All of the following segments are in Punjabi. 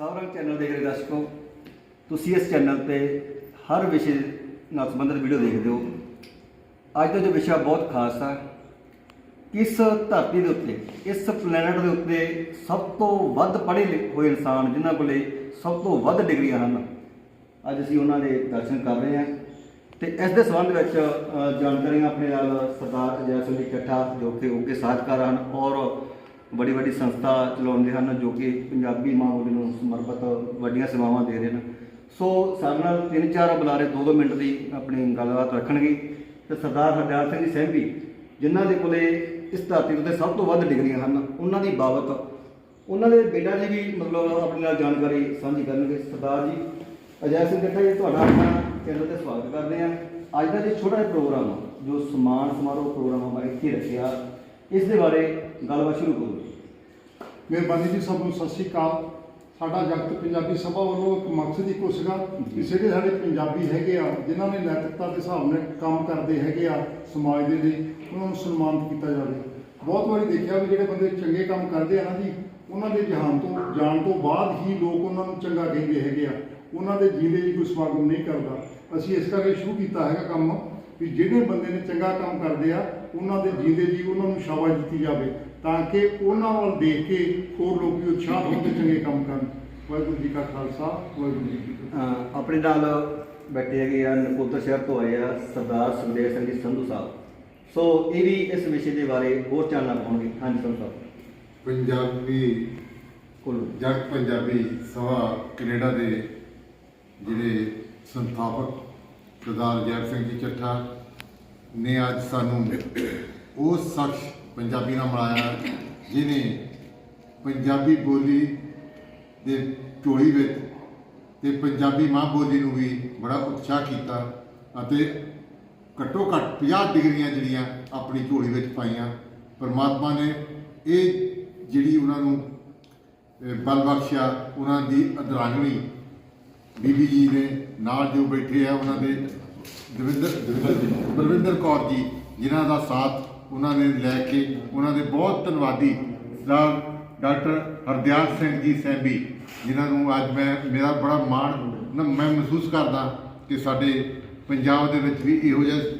ਸਾਵਰੰਗ ਚੈਨਲ ਦੇਖ ਰਹੇ ਦਰਸ਼ਕੋ, ਤੁਸੀਂ ਇਸ ਚੈਨਲ ਤੇ ਹਰ ਵਿਸ਼ੇ ਨਾਲ ਸੰਬੰਧਿਤ ਵੀਡੀਓ ਦੇਖਦੇ ਹੋ। ਅੱਜ ਦਾ ਜੋ ਵਿਸ਼ਾ ਬਹੁਤ ਖਾਸ ਆ ਇਸ ਧਰਤੀ ਦੇ ਉੱਤੇ, ਇਸ ਪਲੈਨਟ ਦੇ ਉੱਤੇ ਸਭ ਤੋਂ ਵੱਧ ਪੜ੍ਹੇ ਲਿਖੇ ਹੋਏ ਇਨਸਾਨ ਜਿਨ੍ਹਾਂ ਕੋਲੇ ਸਭ ਤੋਂ ਵੱਧ ਡਿਗਰੀਆਂ ਹਨ, ਅੱਜ ਅਸੀਂ ਉਹਨਾਂ ਦੇ ਦਰਸ਼ਨ ਕਰ ਰਹੇ ਹਾਂ। ਤੇ ਇਸ ਦੇ ਸੰਬੰਧ ਵਿੱਚ ਜਾਣਕਾਰੀਆਂ ਆਪਣੇ ਨਾਲ ਸਰਦਾਰ ਅਜੈ ਸਿੰਘ ਜੀ ਜੋ ਕਿ ਉੱਗੇ ਸਾਹਿਤਕਾਰ ਹਨ ਔਰ ਬੜੀ ਵੱਡੀ ਸੰਸਥਾ ਚਲਾਉਂਦੇ ਹਨ ਜੋ ਕਿ ਪੰਜਾਬੀ ਮਾਂ ਬੋਲੀ ਨੂੰ ਸਮਰਪਿਤ ਵੱਡੀਆਂ ਸੇਵਾਵਾਂ ਦੇ ਰਹੇ ਹਨ। ਸੋ ਸਾਡੇ ਨਾਲ ਤਿੰਨ ਚਾਰ ਬੁਲਾਰੇ ਦੋ ਦੋ ਮਿੰਟ ਦੀ ਆਪਣੀ ਗੱਲਬਾਤ ਰੱਖਣਗੇ ਤੇ ਸਰਦਾਰ ਹਰਦਿਆਲ ਸਿੰਘ ਜੀ ਸਹਿਬੀ ਜਿਨ੍ਹਾਂ ਦੇ ਕੋਲੇ ਇਸ ਧਰਤੀ ਉੱਤੇ ਸਭ ਤੋਂ ਵੱਧ ਡਿਗਰੀਆਂ ਹਨ ਉਹਨਾਂ ਦੀ ਬਾਬਤ ਉਹਨਾਂ ਦੇ ਬੇਟਾ ਜੀ ਵੀ ਮਤਲਬ ਆਪਣੇ ਨਾਲ ਜਾਣਕਾਰੀ ਸਾਂਝੀ ਕਰਨਗੇ। ਸਰਦਾਰ ਜੀ ਅਜੈ ਸਿੰਘ ਜੱਟਾ ਜੀ ਤੁਹਾਡਾ ਆਪਣਾ ਚੈਨਲ ਤੇ ਸਵਾਗਤ ਕਰਦੇ ਹਾਂ। ਅੱਜ ਦਾ ਜੇ ਛੋਟਾ ਜਿਹਾ ਪ੍ਰੋਗਰਾਮ ਆ, ਜੋ ਸਮਾਨ ਸਮਾਰੋਹ ਪ੍ਰੋਗਰਾਮ ਆਪਾਂ ਇੱਥੇ ਰੱਖਿਆ ਇਸ ਦੇ ਬਾਰੇ ਗੱਲਬਾਤ ਸ਼ੁਰੂ ਕਰੋ। ਮਿਹਰਬਾਨੀ ਜੀ ਸਭ ਨੂੰ, ਸਤਿ ਸ਼੍ਰੀ ਅਕਾਲ। ਸਾਡਾ ਜਗਤ ਪੰਜਾਬੀ ਸਭਾ ਵੱਲੋਂ ਇੱਕ ਮਕਸਦ ਹੀ ਕੋ ਸੀਗਾ ਕਿ ਜਿਹੜੇ ਸਾਡੇ ਪੰਜਾਬੀ ਹੈਗੇ ਆ, ਜਿਨ੍ਹਾਂ ਨੇ ਨੈਤਿਕਤਾ ਦੇ ਹਿਸਾਬ ਨਾਲ ਕੰਮ ਕਰਦੇ ਹੈਗੇ ਆ ਸਮਾਜ ਦੇ ਲਈ, ਉਹਨਾਂ ਨੂੰ ਸਨਮਾਨਿਤ ਕੀਤਾ ਜਾਵੇ। ਬਹੁਤ ਵਾਰੀ ਦੇਖਿਆ ਵੀ ਜਿਹੜੇ ਬੰਦੇ ਚੰਗੇ ਕੰਮ ਕਰਦੇ ਆ ਨਾ ਜੀ, ਉਹਨਾਂ ਦੇ ਜਹਾਨ ਤੋਂ, ਜਾਣ ਤੋਂ ਬਾਅਦ ਹੀ ਲੋਕ ਉਹਨਾਂ ਨੂੰ ਚੰਗਾ ਕਹਿੰਦੇ ਹੈਗੇ ਆ। ਉਹਨਾਂ ਦੇ ਜੀਂਦੇ ਜੀ ਕੋਈ ਸਮਾਗਮ ਨਹੀਂ ਕਰਦਾ। ਅਸੀਂ ਇਸ ਕਰਕੇ ਸ਼ੁਰੂ ਕੀਤਾ ਹੈਗਾ ਕੰਮ ਵੀ ਜਿਹੜੇ ਬੰਦੇ ਨੇ ਚੰਗਾ ਕੰਮ ਕਰਦੇ ਆ ਉਹਨਾਂ ਦੇ ਜੀਂਦੇ ਜੀ ਉਹਨਾਂ ਨੂੰ ਸ਼ਾਬਾਸ਼ ਦਿੱਤੀ ਜਾਵੇ ਤਾਂ ਕਿ ਉਹਨਾਂ ਵੱਲ ਦੇਖ ਕੇ ਹੋਰ ਲੋਕ ਵੀ ਉਤਸ਼ਾਹ ਹੋਣ ਤੇ ਚੰਗੇ ਕੰਮ ਕਰਨ। ਵਾਹਿਗੁਰੂ ਜੀ ਕਾ ਖਾਲਸਾ ਵਾਹਿਗੁਰੂ ਜੀ ਕੀ ਫਤਿਹ। ਆਪਣੇ ਨਾਲ ਬੈਠੇ ਹੈਗੇ ਆ ਨਕੋਦਰ ਸ਼ਹਿਰ ਤੋਂ ਆਏ ਆ ਸਰਦਾਰ ਸੁਖਦੇਵ ਸਿੰਘ ਜੀ ਸੰਧੂ ਸਾਹਿਬ। ਸੋ ਇਹ ਵੀ ਇਸ ਵਿਸ਼ੇ ਦੇ ਬਾਰੇ ਹੋਰ ਚਾਨਣਾ ਪਾਉਣਗੇ। ਹਾਂਜੀ ਸੰਧੂ ਸਾਹਿਬ। ਪੰਜਾਬੀ ਕੋਲ ਜਗ ਪੰਜਾਬੀ ਸਭਾ ਕੈਨੇਡਾ ਦੇ ਜਿਹੜੇ ਸੰਸਥਾਪਕ ਸਰਦਾਰ ਜੈਬ ਸਿੰਘ ਜੀ ਚੱਠਾ ਨੇ ਅੱਜ ਸਾਨੂੰ ਉਹ ਸ਼ਖਸ ਪੰਜਾਬੀ ਨਾਲ ਮਿਲਾਇਆ ਜਿਨੇ ਪੰਜਾਬੀ ਬੋਲੀ ਦੇ ਝੋਲੀ ਵਿੱਚ ਤੇ ਪੰਜਾਬੀ ਮਾਂ ਬੋਲੀ ਨੂੰ ਵੀ ਬੜਾ ਉਤਸ਼ਾਹ ਕੀਤਾ ਅਤੇ ਘੱਟੋ ਘੱਟ 50 ਡਿਗਰੀਆਂ ਜਿਹੜੀਆਂ ਆਪਣੀ ਝੋਲੀ ਵਿੱਚ ਪਾਈਆਂ। ਪਰਮਾਤਮਾ ਨੇ ਇਹ ਜਿਹੜੀ ਉਹਨਾਂ ਨੂੰ ਬਲ ਬਖਸ਼ਿਆ, ਉਹਨਾਂ ਦੀ ਅਦਰਾਂਗਣੀ ਬੀਬੀ ਜੀ ਨੇ ਨਾਲ ਜੋ ਬੈਠੇ ਆ, ਉਹਨਾਂ ਦੇ ਦਵਿੰਦਰ ਦਵਿੰਦਰ- ਬਲਵਿੰਦਰ ਕੌਰ ਜੀ ਜਿਨ੍ਹਾਂ ਦਾ ਸਾਥ ਉਹਨਾਂ ਨੇ ਲੈ ਕੇ ਉਹਨਾਂ ਦੇ ਬਹੁਤ ਧੰਨਵਾਦੀ ਸਰਦਾਰ ਡਾਕਟਰ ਹਰਦਿਆਲ ਸਿੰਘ ਜੀ ਸੈਂਬੀ ਜਿਨ੍ਹਾਂ ਨੂੰ ਅੱਜ ਮੈਂ ਮੇਰਾ ਬੜਾ ਮਾਣ ਨਾ ਮੈਂ ਮਹਿਸੂਸ ਕਰਦਾ ਕਿ ਸਾਡੇ ਪੰਜਾਬ ਦੇ ਵਿੱਚ ਵੀ ਇਹੋ ਜਿਹੇ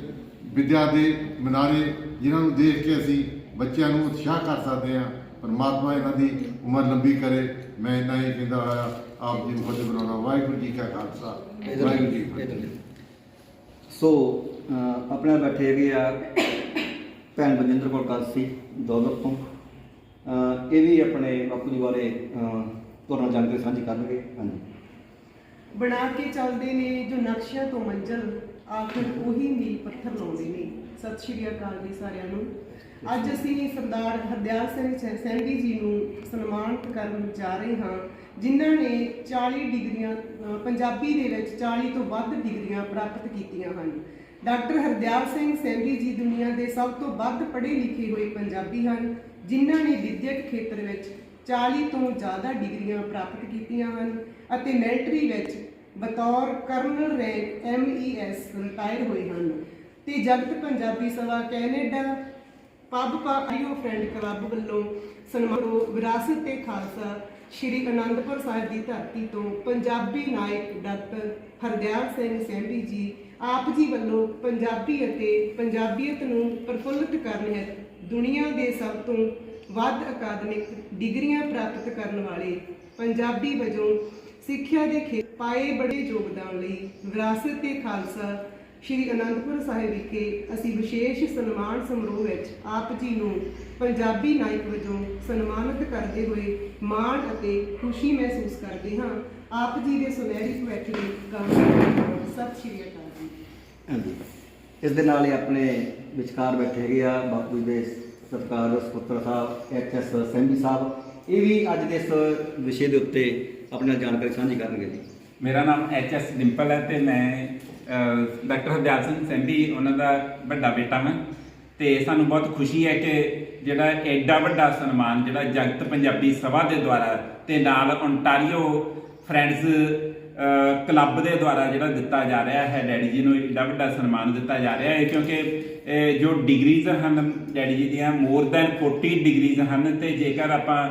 ਵਿਦਿਆ ਦੇ ਮਨਾਰੇ ਜਿਨ੍ਹਾਂ ਨੂੰ ਦੇਖ ਕੇ ਅਸੀਂ ਬੱਚਿਆਂ ਨੂੰ ਉਤਸ਼ਾਹ ਕਰ ਸਕਦੇ ਹਾਂ ਪਰਮਾਤਮਾ ਇਹਨਾਂ ਦੀ ਉਮਰ ਲੰਬੀ ਕਰੇ। ਮੈਂ ਇਹਨਾਂ ਹੀ ਕਹਿੰਦਾ ਹੋਇਆ ਆਪ ਜੀ ਨੂੰ ਫਤਿਹ ਬੁਲਾਉਣਾ। ਵਾਹਿਗੁਰੂ ਜੀ ਕਾ ਖਾਲਸਾ। ਵਾਹਿਗੁਰੂ ਜੀ ਕੀ ਫਤਿਹ। ਸੋ ਆਪਣੇ ਬੈਠੇ ਹੈਗੇ ਆ ਭੈਣ ਬਲਜਿੰਦਰ ਕੌਰ ਕਾਲਸੀ ਦੌਲਤ ਤੋਂ। ਅਹ, ਇਹ ਵੀ ਆਪਣੇ ਬਾਪੂ ਜੀ ਬਾਰੇ ਤੁਹਾਡੇ ਨਾਲ ਜਾਣਕਾਰੀ ਸਾਂਝੀ ਕਰਨਗੇ। ਹਾਂਜੀ। ਬਣਾ ਕੇ ਚੱਲਦੇ ਨੇ ਜੋ ਨਕਸ਼ਿਆਂ ਤੋਂ ਮੰਜ਼ਲ, ਆਖਰ ਉਹੀ ਮੀਲ ਪੱਥਰ ਲਾਉਂਦੇ ਨੇ। ਸਤਿ ਸ਼੍ਰੀ ਅਕਾਲ ਜੀ ਸਾਰਿਆਂ ਨੂੰ। ਅੱਜ ਅਸੀਂ ਸਰਦਾਰ ਹਰਦਿਆਲ ਸਿੰਘ ਸੈ- ਸੈਂਧੀ ਜੀ ਨੂੰ ਸਨਮਾਨਿਤ ਕਰਨ ਜਾ ਰਹੇ ਹਾਂ ਜਿਨ੍ਹਾਂ ਨੇ 40 ਡਿਗਰੀਆਂ ਪੰਜਾਬੀ ਦੇ ਵਿੱਚ 40 ਤੋਂ ਵੱਧ ਡਿਗਰੀਆਂ ਪ੍ਰਾਪਤ ਕੀਤੀਆਂ ਹਨ। ਡਾਕਟਰ ਹਰਦਿਆਲ ਸਿੰਘ ਸੈਂਧੀ ਜੀ ਦੁਨੀਆ ਦੇ ਸਭ ਤੋਂ ਵੱਧ ਪੜ੍ਹੇ ਲਿਖੇ ਹੋਏ ਪੰਜਾਬੀ ਹਨ ਜਿਨ੍ਹਾਂ ਨੇ ਵਿਦਿਅਕ ਖੇਤਰ ਵਿੱਚ 40 ਤੋਂ ਜ਼ਿਆਦਾ ਡਿਗਰੀਆਂ ਪ੍ਰਾਪਤ ਕੀਤੀਆਂ ਹਨ ਅਤੇ ਮਿਲਟਰੀ ਵਿੱਚ ਬਤੌਰ ਕਰਨਲ ਰੈਂਕ ਐਮਈਐਸ ਰਿਟਾਇਰ ਹੋਏ ਹਨ। ਤੇ ਜਗਤ ਪੰਜਾਬੀ ਸਭਾ ਕੈਨੇਡਾ, ਪੱਬ ਪਾਰੀਓ ਫਰੈਂਡ ਕਲੱਬ ਵੱਲੋਂ ਸਨਮਾਨੋ ਵਿਰਾਸਤ ਤੇ ਖਾਲਸਾ, ਸ਼੍ਰੀ ਅਨੰਦਪੁਰ ਸਾਹਿਬ ਦੀ ਧਰਤੀ ਤੋਂ ਪੰਜਾਬੀ ਨਾਇਕ ਡਾਕਟਰ ਹਰਦਿਆਲ ਸਿੰਘ ਸੈਂਭੀ ਜੀ, ਆਪ ਜੀ ਵੱਲੋਂ ਪੰਜਾਬੀ ਅਤੇ ਪੰਜਾਬੀਅਤ ਨੂੰ ਪ੍ਰਫੁੱਲਤ ਕਰਨ ਹੈ ਦੁਨੀਆ ਦੇ ਸਭ ਤੋਂ ਵੱਧ ਅਕਾਦਮਿਕ ਡਿਗਰੀਆਂ ਪ੍ਰਾਪਤ ਕਰਨ ਵਾਲੇ ਪੰਜਾਬੀ ਵਜੋਂ ਸਿੱਖਿਆ ਦੇ ਖੇਤਰ ਪਾਏ ਬੜੇ ਯੋਗਦਾਨ ਲਈ ਵਿਰਾਸਤ ਤੇ ਖਾਲਸਾ ਸ਼੍ਰੀ ਅਨੰਦਪੁਰ ਸਾਹਿਬ ਵਿਖੇ ਅਸੀਂ ਵਿਸ਼ੇਸ਼ ਸਨਮਾਨ ਸਮਾਰੋਹ ਵਿੱਚ ਆਪ ਜੀ ਨੂੰ ਪੰਜਾਬੀ ਨਾਇਕ ਵਜੋਂ ਸਨਮਾਨਿਤ ਕਰਦੇ ਹੋਏ ਮਾਣ ਅਤੇ ਖੁਸ਼ੀ ਮਹਿਸੂਸ ਕਰਦੇ ਹਾਂ। ਆਪ ਜੀ ਦੇ ਸੁਨਹਿਰੀ ਭਵਿੱਖ ਲਈ ਕਾਮਨਾ ਸਤਿ ਸ਼੍ਰੀ ਅਕਾਲ ਜੀ। ਇਸ ਦੇ ਨਾਲ ਹੀ ਆਪਣੇ ਵਿਚਕਾਰ ਬੈਠੇ ਹੈਗੇ ਆ ਬਾਪੂ ਜੀ ਦੇ ਸਤਿਕਾਰ ਸੁਪੁੱਤਰ ਸਾਹਿਬ, ਐਚ ਐਸ ਸੈਂਬੀ ਸਾਹਿਬ। ਇਹ ਵੀ ਅੱਜ ਦੇ ਇਸ ਵਿਸ਼ੇ ਦੇ ਉੱਤੇ ਆਪਣੇ ਨਾਲ ਜਾਣਕਾਰੀ ਸਾਂਝੀ ਕਰਨਗੇ ਜੀ। ਮੇਰਾ ਨਾਮ ਐਚ ਐਸ ਡਿੰਪਲ ਹੈ ਤੇ ਮੈਂ ਡਾਕਟਰ ਹਰਦਿਆਲ ਸਿੰਘ ਸੈਂਡੀ ਉਹਨਾਂ ਦਾ ਵੱਡਾ ਬੇਟਾ ਮੈਂ। ਤੇ ਸਾਨੂੰ ਬਹੁਤ ਖੁਸ਼ੀ ਹੈ ਕਿ ਜਿਹੜਾ ਐਡਾ ਵੱਡਾ ਸਨਮਾਨ, ਜਿਹੜਾ ਜਗਤ ਪੰਜਾਬੀ ਸਭਾ ਦੇ ਦੁਆਰਾ ਤੇ ਨਾਲ ਓਨਟਾਰੀਓ ਫਰੈਂਡਸ ਕਲੱਬ ਦੇ ਦੁਆਰਾ ਜਿਹੜਾ ਦਿੱਤਾ ਜਾ ਰਿਹਾ ਹੈ, ਡੈਡੀ ਜੀ ਨੂੰ ਐਡਾ ਵੱਡਾ ਸਨਮਾਨ ਦਿੱਤਾ ਜਾ ਰਿਹਾ ਹੈ ਕਿਉਂਕਿ ਜੋ ਡਿਗਰੀਜ਼ ਹਨ ਡੈਡੀ ਜੀ ਦੀਆਂ ਮੋਰ ਦੈਨ 40 ਡਿਗਰੀਜ਼ ਹਨ ਤੇ ਜੇਕਰ ਆਪਾਂ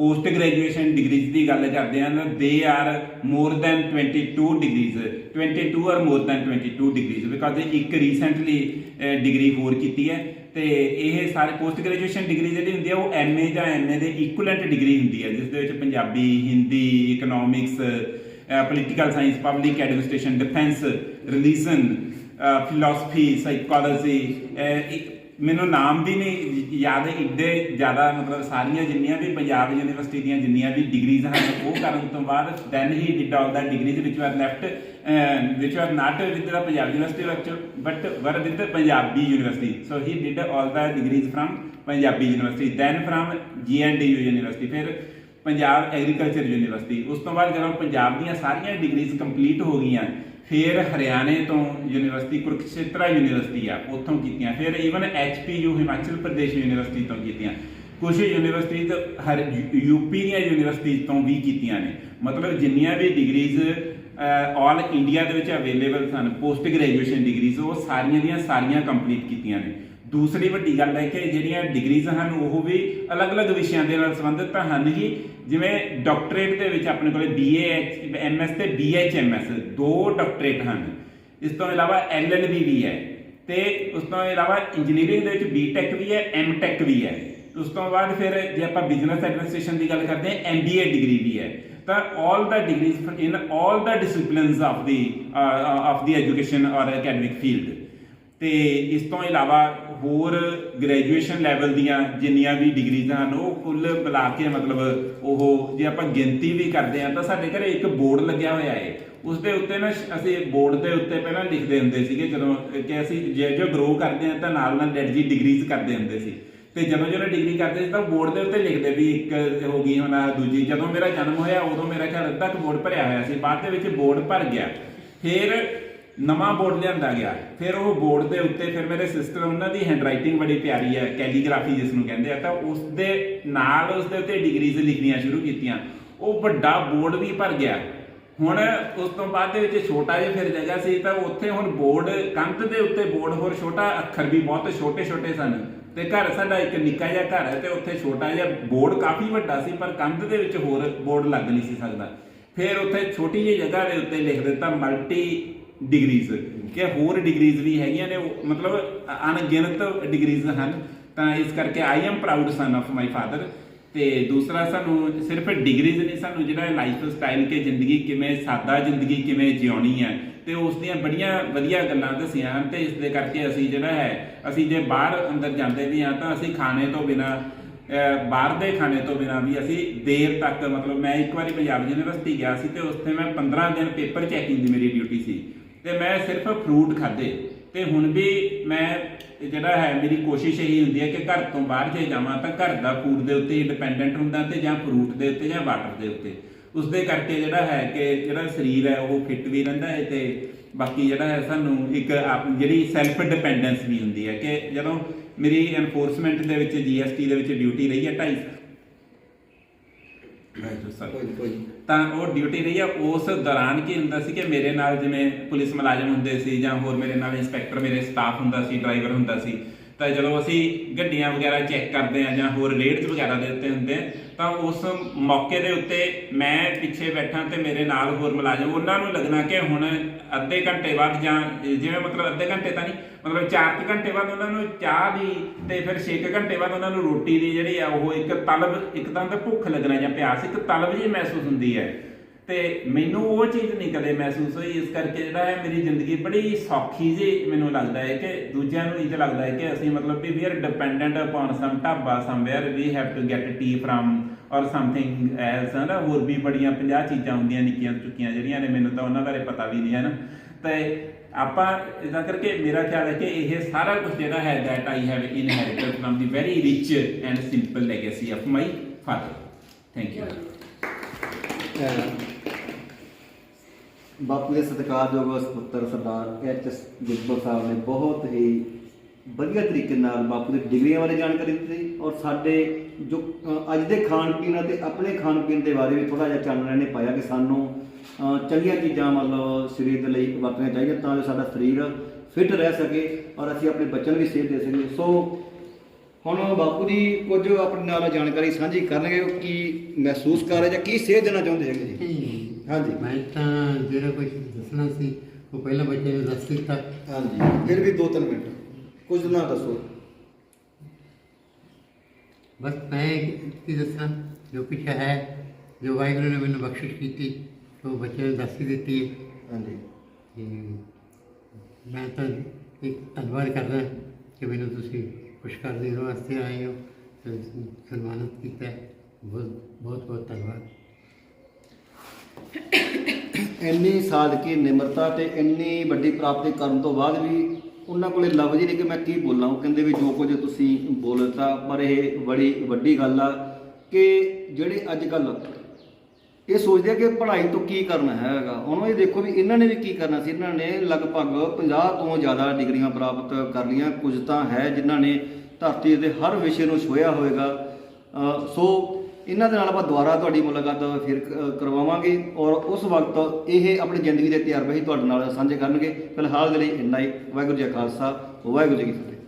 ਪੋਸਟ ਗ੍ਰੈਜੂਏਸ਼ਨ ਡਿਗਰੀਜ਼ ਦੀ ਗੱਲ ਕਰਦੇ ਹਨ they are more than 22 degrees 22 are more than 22 degrees because ਇੱਕ ਰੀਸੈਂਟਲੀ ਡਿਗਰੀ ਹੋਰ ਕੀਤੀ ਹੈ ਤੇ ਇਹ ਸਾਰੇ ਪੋਸਟ ਗ੍ਰੈਜੂਏਸ਼ਨ ਡਿਗਰੀ ਜਿਹੜੀ ਹੁੰਦੀ ਹੈ, ਉਹ ਐਮਏ ਜਾਂ ਐਮਏ ਦੇ ਇਕੁਇਵਲੈਂਟ ਡਿਗਰੀ ਹੁੰਦੀ ਹੈ, ਜਿਸ ਦੇ ਵਿੱਚ Punjabi, Hindi economics political science public administration defence religion philosophy psychology ਮੈਨੂੰ ਨਾਮ ਵੀ ਨਹੀਂ ਯਾਦ ਇੱਡੇ ਜ਼ਿਆਦਾ ਮਤਲਬ ਸਾਰੀਆਂ ਜਿੰਨੀਆਂ ਵੀ ਪੰਜਾਬ ਯੂਨੀਵਰਸਿਟੀ ਦੀਆਂ ਜਿੰਨੀਆਂ ਵੀ ਡਿਗਰੀਜ਼ ਹਨ, ਉਹ ਕਰਨ ਤੋਂ ਬਾਅਦ then he did all the degrees which are left which are not with the Punjab university but were with Punjabi university. So he did all the degrees from Punjabi university then from GNDU university, ਫਿਰ ਪੰਜਾਬ ਐਗਰੀਕਲਚਰ ਯੂਨੀਵਰਸਿਟੀ. ਉਸ ਤੋਂ ਬਾਅਦ ਜਦੋਂ ਪੰਜਾਬ ਦੀਆਂ ਸਾਰੀਆਂ ਡਿਗਰੀਜ਼ ਕੰਪਲੀਟ ਹੋ ਗਈਆਂ ਫਿਰ ਹਰਿਆਣੇ ਤੋਂ ਯੂਨੀਵਰਸਿਟੀ, ਕੁਰਕਸ਼ੇਤਰਾ ਯੂਨੀਵਰਸਿਟੀ ਆ, ਉੱਥੋਂ ਕੀਤੀਆਂ। ਫਿਰ even HPU Himachal Pradesh university ਤੋਂ ਕੀਤੀਆਂ। ਕੁਝ ਯੂਨੀਵਰਸਿਟੀ ਤੋਂ ਹਰ ਯੂਪੀ ਦੀਆਂ ਯੂਨੀਵਰਸਿਟੀ ਤੋਂ ਵੀ ਕੀਤੀਆਂ ਨੇ। ਮਤਲਬ ਜਿੰਨੀਆਂ ਵੀ ਡਿਗਰੀਜ਼ ਆਲ ਇੰਡੀਆ ਦੇ ਵਿੱਚ ਅਵੇਲੇਬਲ ਸਨ ਪੋਸਟ ਗ੍ਰੈਜੂਏਸ਼ਨ ਡਿਗਰੀਜ਼ ਉਹ ਸਾਰੀਆਂ ਦੀਆਂ ਸਾਰੀਆਂ ਕੰਪਲੀਟ ਕੀਤੀਆਂ ਨੇ। ਦੂਸਰੀ ਵੱਡੀ ਗੱਲ ਹੈ ਕਿ ਜਿਹੜੀਆਂ ਡਿਗਰੀਜ਼ ਹਨ ਉਹ ਵੀ ਅਲੱਗ-ਅਲੱਗ ਵਿਸ਼ਿਆਂ ਦੇ ਨਾਲ ਸੰਬੰਧਿਤ ਤਾਂ ਹਨ ਹੀ। ਜਿਵੇਂ ਡਾਕਟਰੇਟ ਦੇ ਵਿੱਚ ਆਪਣੇ ਕੋਲੇ BA ਐਮਐਸ ਤੇ BHMS ਦੋ ਡਾਕਟਰੇਟ ਹਨ। ਇਸ ਤੋਂ ਇਲਾਵਾ LLB ਵੀ ਹੈ ਤੇ ਉਸ ਤੋਂ ਇਲਾਵਾ ਇੰਜੀਨੀਅਰਿੰਗ ਦੇ ਵਿੱਚ BTech ਵੀ ਹੈ MTech ਵੀ ਹੈ। ਉਸ ਤੋਂ ਬਾਅਦ ਫਿਰ ਜੇ ਆਪਾਂ ਬਿਜ਼ਨਸ ਐਡਮਿਨਿਸਟ੍ਰੇਸ਼ਨ ਦੀ ਗੱਲ ਕਰਦੇ ਹਾਂ MBA ਡਿਗਰੀ ਵੀ ਹੈ। ਤਾਂ all the degrees in all the disciplines of the uh, uh of the education or academic ਤੇ ਇਸ ਤੋਂ ਇਲਾਵਾ ਹੋਰ ਗ੍ਰੈਜੂਏਸ਼ਨ ਲੈਵਲ ਦੀਆਂ ਜਿੰਨੀਆਂ ਵੀ ਡਿਗਰੀਜ਼ ਹਨ, ਉਹ ਕੁੱਲ ਮਿਲਾ ਕੇ ਮਤਲਬ ਉਹ ਜੇ ਆਪਾਂ ਗਿਣਤੀ ਵੀ ਕਰਦੇ ਹਾਂ ਤਾਂ ਸਾਡੇ ਘਰੇ ਇੱਕ ਬੋਰਡ ਲੱਗਿਆ ਹੋਇਆ ਹੈ ਉਸ ਦੇ ਉੱਤੇ ਨਾ ਸ਼- ਅਸੀਂ ਬੋਰਡ ਦੇ ਉੱਤੇ ਪਹਿਲਾਂ ਲਿਖਦੇ ਹੁੰਦੇ ਸੀਗੇ, ਜਦੋਂ ਕਿ ਅਸੀਂ ਜੇ ਜੋ ਗਰੋ ਕਰਦੇ ਹਾਂ ਤਾਂ ਨਾਲ ਨਾਲ ਡੈਡ ਜੀ ਡਿਗਰੀਜ਼ ਕਰਦੇ ਹੁੰਦੇ ਸੀ। ਤੇ ਜਦੋਂ ਜਦੋਂ ਡਿਗਰੀ ਕਰਦੇ ਸੀ ਤਾਂ ਬੋਰਡ ਦੇ ਉੱਤੇ ਲਿਖਦੇ ਵੀ ਇੱਕ ਹੋ ਗਈ ਹੁਣ ਦੂਜੀ। ਜਦੋਂ ਮੇਰਾ ਜਨਮ ਹੋਇਆ, ਉਦੋਂ ਮੇਰਾ ਘਰ ਅੱਧਾ ਕੁ ਬੋਰਡ ਭਰਿਆ ਹੋਇਆ ਸੀ, ਬਾਅਦ ਦੇ ਵਿੱਚ ਬੋਰਡ ਭਰ ਗਿਆ। ਫਿਰ ਨਵਾਂ ਬੋਰਡ ਲਿਆਂਦਾ ਗਿਆ। ਫਿਰ ਉਹ ਬੋਰਡ ਦੇ ਉੱਤੇ ਫਿਰ ਮੇਰੇ ਸਿਸਟਰ, ਉਹਨਾਂ ਦੀ ਹੈਂਡਰਾਈਟਿੰਗ ਬੜੀ ਪਿਆਰੀ ਹੈ ਕੈਲੀਗ੍ਰਾਫੀ ਜਿਸ ਨੂੰ ਕਹਿੰਦੇ ਆ, ਤਾਂ ਉਸ ਦੇ ਨਾਲ ਉਸ ਦੇ ਉੱਤੇ ਡਿਗਰੀਜ਼ ਲਿਖਣੀਆਂ ਸ਼ੁਰੂ ਕੀਤੀਆਂ। ਉਹ ਵੱਡਾ ਬੋਰਡ ਵੀ ਭਰ ਗਿਆ। ਹੁਣ ਉਸ ਤੋਂ ਬਾਅਦ ਦੇ ਵਿੱਚ ਛੋਟਾ ਜਿਹਾ ਫਿਰ ਜਗ੍ਹਾ ਸੀ, ਤਾਂ ਉੱਥੇ ਹੁਣ ਬੋਰਡ, ਕੰਧ ਦੇ ਉੱਤੇ ਬੋਰਡ ਹੋਰ ਛੋਟਾ, ਅੱਖਰ ਵੀ ਬਹੁਤ ਛੋਟੇ ਛੋਟੇ ਸਨ। ਤੇ ਘਰ ਸਾਡਾ ਇੱਕ ਨਿੱਕਾ ਜਿਹਾ ਘਰ ਹੈ ਤੇ ਉੱਥੇ ਛੋਟਾ ਜਿਹਾ ਬੋਰਡ ਕਾਫੀ ਵੱਡਾ ਸੀ, ਪਰ ਕੰਧ ਦੇ ਵਿੱਚ ਹੋਰ ਬੋਰਡ ਲੱਗ ਨਹੀਂ ਸੀ ਸਕਦਾ। ਫਿਰ ਉੱਥੇ ਛੋਟੀ ਜਿਹੀ ਜਗ੍ਹਾ ਦੇ ਉੱਤੇ ਲਿਖ ਦਿੱਤਾ ਮਲਟੀ ਡਿਗਰੀਜ਼ ਕਿ ਹੋਰ ਡਿਗਰੀਜ਼ ਵੀ ਹੈਗੀਆਂ ਨੇ ਉਹ ਮਤਲਬ ਅਣਗਿਣਤ ਡਿਗਰੀਜ਼ ਹਨ ਤਾਂ ਇਸ ਕਰਕੇ I am proud son of my father ਤੇ ਦੂਸਰਾ ਸਾਨੂੰ ਸਿਰਫ ਡਿਗਰੀਜ਼ ਨਹੀਂ ਸਾਨੂੰ ਜਿਹੜਾ ਲਾਈਫ ਸਟਾਈਲ ਕੇ ਜ਼ਿੰਦਗੀ ਕਿਵੇਂ ਸਾਦਾ ਜ਼ਿੰਦਗੀ ਕਿਵੇਂ ਜਿਉਣੀ ਹੈ ਤੇ ਉਸ ਦੀਆਂ ਬੜੀਆਂ ਵਧੀਆ ਗੱਲਾਂ ਦੱਸੀਆਂ ਹਨ ਤੇ ਇਸ ਦੇ ਕਰਕੇ ਅਸੀਂ ਜਿਹੜਾ ਹੈ ਅਸੀਂ ਜੇ ਬਾਹਰ ਅੰਦਰ ਜਾਂਦੇ ਵੀ ਹਾਂ ਤਾਂ ਅਸੀਂ ਖਾਣੇ ਤੋਂ ਬਿਨਾ ਬਾਹਰ ਦੇ ਖਾਣੇ ਤੋਂ ਬਿਨਾ ਵੀ ਅਸੀਂ ਦੇਰ ਤੱਕ ਮਤਲਬ ਮੈਂ ਇੱਕ ਵਾਰੀ ਪੰਜਾਬ ਯੂਨੀਵਰਸਿਟੀ ਗਿਆ ਸੀ ਤੇ ਉੱਥੇ ਮੈਂ 15 ਦਿਨ ਪੇਪਰ ਚੈਕਿੰਗ ਦੀ ਮੇਰੀ ਡਿਊਟੀ ਸੀ ਤੇ ਮੈਂ ਸਿਰਫ ਫਰੂਟ ਖਾਦੇ ਤੇ ਹੁਣ ਵੀ ਮੈਂ ਜਿਹੜਾ ਹੈ ਮੇਰੀ ਕੋਸ਼ਿਸ਼ ਇਹੀ ਹੁੰਦੀ ਹੈ ਕਿ ਘਰ ਤੋਂ ਬਾਹਰ ਜੇ ਜਾਵਾਂ ਤਾਂ ਘਰ ਦਾ ਫੂਡ ਦੇ ਉੱਤੇ ਡਿਪੈਂਡੈਂਟ ਹੁੰਦਾ ਤੇ ਜਾਂ ਫਰੂਟ ਦੇ ਉੱਤੇ ਜਾਂ ਵਾਟਰ ਦੇ ਉੱਤੇ। ਉਸ ਦੇ ਕਰਕੇ ਜਿਹੜਾ ਹੈ ਕਿ ਜਿਹੜਾ ਸਰੀਰ ਹੈ ਉਹ ਫਿੱਟ ਵੀ ਰਹਿੰਦਾ ਹੈ ਤੇ ਬਾਕੀ ਜਿਹੜਾ ਹੈ ਸਾਨੂੰ ਇੱਕ ਆਪ- ਜਿਹੜੀ ਸੈਲਫ ਡਿਪੈਂਡੈਂਸ ਵੀ ਹੁੰਦੀ ਹੈ ਕਿ ਜਦੋਂ ਮੇਰੀ ਐਨਫੋਰਸਮੈਂਟ ਦੇ ਵਿੱਚ ਜੀਐਸਟੀ ਦੇ ਵਿੱਚ ਡਿਊਟੀ ਰਹੀ ਹੈ 2.5 ਸਾਲ। ਕੋਈ ਕੋਈ ਤਾਂ ਉਹ ਡਿਊਟੀ ਰਹੀ ਆ, ਉਸ ਦੌਰਾਨ ਕੀ ਹੁੰਦਾ ਸੀ ਕਿ ਮੇਰੇ ਨਾਲ ਜਿਵੇਂ ਪੁਲਿਸ ਮੁਲਾਜ਼ਮ ਹੁੰਦੇ ਸੀ ਜਾਂ ਹੋਰ ਮੇਰੇ ਨਾਲ ਇੰਸਪੈਕਟਰ ਮੇਰੇ ਸਟਾਫ ਹੁੰਦਾ ਸੀ ਡਰਾਈਵਰ ਹੁੰਦਾ ਸੀ, ਤਾਂ ਜਦੋਂ ਅਸੀਂ ਗੱਡੀਆਂ ਵਗੈਰਾ ਚੈੱਕ ਕਰਦੇ ਆ ਜਾਂ ਹੋਰ ਰੇਡਸ ਵਗੈਰਾ ਦੇ ਉੱਤੇ ਹੁੰਦੇ ਤਾਂ ਉਸ ਮੌਕੇ ਦੇ ਉੱਤੇ ਮੈਂ ਪਿੱਛੇ ਬੈਠਾ ਤੇ ਮੇਰੇ ਨਾਲ ਹੋਰ ਮੁਲਾਜ਼ਮ, ਉਹਨਾਂ ਨੂੰ ਲੱਗਣਾ ਕਿ ਹੁਣ ਅੱਧੇ ਘੰਟੇ ਬਾਅਦ ਜਾਂ ਜਿਵੇਂ ਮਤਲਬ ਅੱਧੇ ਘੰਟੇ ਤਾਂ ਨਹੀਂ, ਮਤਲਬ 4 ਘੰਟੇ ਬਾਅਦ ਉਹਨਾਂ ਨੂੰ ਚਾਹ ਦੀ ਤੇ ਫਿਰ 6 ਘੰਟੇ ਬਾਅਦ ਉਹਨਾਂ ਨੂੰ ਰੋਟੀ ਦੀ ਜਿਹੜੀ ਆ, ਉਹ ਇੱਕ ਤਲਬ, ਇੱਕ ਤਾਂ ਤਾਂ ਭੁੱਖ ਲੱਗਣਾ ਜਾਂ ਪਿਆਸ, ਇੱਕ ਤਲਬ ਜਿਹੀ ਮਹਿਸੂਸ ਹੁੰਦੀ ਹੈ। ਤੇ ਮੈਨੂੰ ਉਹ ਚੀਜ਼ ਨਹੀਂ ਕਦੇ ਮਹਿਸੂਸ ਹੋਈ, ਇਸ ਕਰਕੇ ਜਿਹੜਾ ਹੈ ਮੇਰੀ ਜ਼ਿੰਦਗੀ ਬੜੀ ਸੌਖੀ ਜੀ ਮੈਨੂੰ ਲੱਗਦਾ ਹੈ ਕਿ ਦੂਜਿਆਂ ਨੂੰ ਇਹ ਲੱਗਦਾ ਹੈ ਕਿ ਅਸੀਂ ਮਤਲਬ we we are dependent upon some dhaba somewhere we have to get tea from or something else ਨਾ ਹੋਰ ਵੀ ਬੜੀਆਂ 50 ਚੀਜ਼ਾਂ ਹੁੰਦੀਆਂ ਨਿੱਕੀਆਂ ਚੁੱਕੀਆਂ ਜਿਹੜੀਆਂ ਨੇ, ਮੈਨੂੰ ਤਾਂ ਉਹਨਾਂ ਬਾਰੇ ਪਤਾ ਵੀ ਨਹੀਂ ਹੈ ਨਾ ਤੇ ਆਪਾਂ ਇਦਾਂ ਕਰਕੇ ਮੇਰਾ ਖਿਆਲ ਹੈ ਕਿ ਇਹ ਸਾਰਾ ਕੁਝ ਜਿਹੜਾ ਹੈ that I have inherited from the very rich and simple legacy of my father thank you ਬਾਪੂ ਦੇ ਸਤਿਕਾਰਯੋਗ ਸੁਪੁੱਤਰ ਸਰਦਾਰ ਐਚ ਐਸ ਗੁਰਬਖਸ਼ ਸਾਹਿਬ ਨੇ ਬਹੁਤ ਹੀ ਵਧੀਆ ਤਰੀਕੇ ਨਾਲ ਬਾਪੂ ਦੀ ਡਿਗਰੀਆਂ ਬਾਰੇ ਜਾਣਕਾਰੀ ਦਿੱਤੀ ਔਰ ਸਾਡੇ ਜੋ ਅ, ਅੱਜ ਦੇ ਖਾਣ ਪੀਣ ਅਤੇ ਆਪਣੇ ਖਾਣ ਪੀਣ ਦੇ ਬਾਰੇ ਵੀ ਥੋੜਾ ਜਿਹਾ ਚਾਨਣਾ ਨੇ ਪਾਇਆ ਕਿ ਸਾਨੂੰ ਅ, ਚੰਗੀਆਂ ਚੀਜ਼ਾਂ ਮਤਲਬ ਸਰੀਰ ਦੇ ਲਈ ਵਰਤਣੀਆਂ ਚਾਹੀਦੀਆਂ ਤਾਂ ਜੋ ਸਾਡਾ ਸਰੀਰ ਫਿੱਟ ਰਹਿ ਸਕੇ ਔਰ ਅਸੀਂ ਆਪਣੇ ਬੱਚਿਆਂ ਨੂੰ ਵੀ ਸੇਧ ਦੇ ਸਕੀਏ। ਸੋ ਹੁਣ ਬਾਪੂ ਜੀ ਕੁਝ ਆਪਣੇ ਨਾਲ ਜਾਣਕਾਰੀ ਸਾਂਝੀ ਕਰਨਗੇ ਉਹ ਕੀ ਮਹਿਸੂਸ ਕਰ ਰਹੇ ਜਾਂ ਕੀ ਸੇਧ ਦੇਣਾ ਚਾਹੁੰਦੇ ਹੈਗੇ ਜੀ? ਹਾਂਜੀ। ਮੈਂ ਤਾਂ ਜਿਹੜਾ ਕੁਝ ਦੱਸਣਾ ਸੀ ਉਹ ਪਹਿਲਾਂ ਬੱਚੇ ਨੇ ਦੱਸ ਦਿੱਤਾ। ਹਾਂਜੀ। ਫਿਰ ਵੀ 2-3 ਮਿੰਟ। ਕੁਝ ਨਾ ਦੱਸੋ। ਬਸ ਮੈਂ ਕੀ ਦੱਸਾਂ ਜੋ ਕੁਛ ਹੈ ਜੋ ਵਾਹਿਗੁਰੂ ਨੇ ਮੈਨੂੰ ਬਖਸ਼ਿਸ਼ ਕੀਤੀ ਉਹ ਬੱਚੇ ਨੇ ਦੱਸ ਹੀ ਦਿੱਤੀ ਹੈ। ਹਾਂਜੀ। ਮੈਂ ਤਾਂ ਇੱਕ ਧੰਨਵਾਦ ਕਰਦਾ ਕਿ ਮੈਨੂੰ ਤੁਸੀਂ ਖੁਸ਼ ਕਰ ਦੇਣ ਵਾਸਤੇ ਆਏ ਹੋ ਤੇ ਸਨਮਾਨਿਤ ਕੀਤਾ ਹੈ। ਬਹੁਤ ਬਹੁਤ ਬਹੁਤ ਧੰਨਵਾਦ। ਇੰਨੀ ਸਾਦਗੀ ਨਿਮਰਤਾ ਤੇ ਇੰਨੀ ਵੱਡੀ ਪ੍ਰਾਪਤੀ ਕਰਨ ਤੋਂ ਬਾਅਦ ਵੀ ਉਹਨਾਂ ਕੋਲੇ ਲਫ਼ਜ਼ ਹੀ ਨਹੀਂ ਕਿ ਮੈਂ ਕੀ ਬੋਲਾਂ। ਉਹ ਕਹਿੰਦੇ ਵੀ ਜੋ ਕੁਝ ਤੁਸੀਂ ਬੋਲਤਾ, ਪਰ ਇਹ ਬੜੀ ਵੱਡੀ ਗੱਲ ਆ ਕਿ ਜਿਹੜੇ ਅੱਜ ਕੱਲ ਇਹ ਸੋਚਦੇ ਆ ਕਿ ਪੜ੍ਹਾਈ ਤੋਂ ਕੀ ਕਰਨਾ ਹੈਗਾ। ਉਹਨੂੰ ਇਹ ਦੇਖੋ ਵੀ ਇਹਨਾਂ ਨੇ ਵੀ ਕੀ ਕਰਨਾ ਸੀ। ਇਹਨਾਂ ਨੇ ਲਗਭਗ 50 ਤੋਂ ਜ਼ਿਆਦਾ ਡਿਗਰੀਆਂ ਪ੍ਰਾਪਤ ਕਰ ਲਈਆਂ। ਕੁਝ ਤਾਂ ਹੈ ਜਿਨ੍ਹਾਂ ਨੇ ਧਰਤੀ ਦੇ ਹਰ ਵਿਸ਼ੇ ਨੂੰ ਛੋਇਆ ਹੋਵੇਗਾ। ਸੋ ਇਹਨਾਂ ਦੇ ਨਾਲ ਆਪਾਂ ਦੁਬਾਰਾ ਤੁਹਾਡੀ ਮੁਲਾਕਾਤ ਫਿਰ ਕਰਵਾਵਾਂਗੇ ਔਰ ਉਸ ਵਕਤ ਇਹ ਆਪਣੀ ਜ਼ਿੰਦਗੀ ਦੇ ਤਜਰਬੇ ਹੀ ਤੁਹਾਡੇ ਨਾਲ ਸਾਂਝੇ ਕਰਨਗੇ। ਫਿਲਹਾਲ ਦੇ ਲਈ ਇੰਨਾ ਹੀ। ਵਾਹਿਗੁਰੂ ਜੀ ਕਾ ਖਾਲਸਾ, ਵਾਹਿਗੁਰੂ ਜੀ ਕੀ ਫਤਿਹ।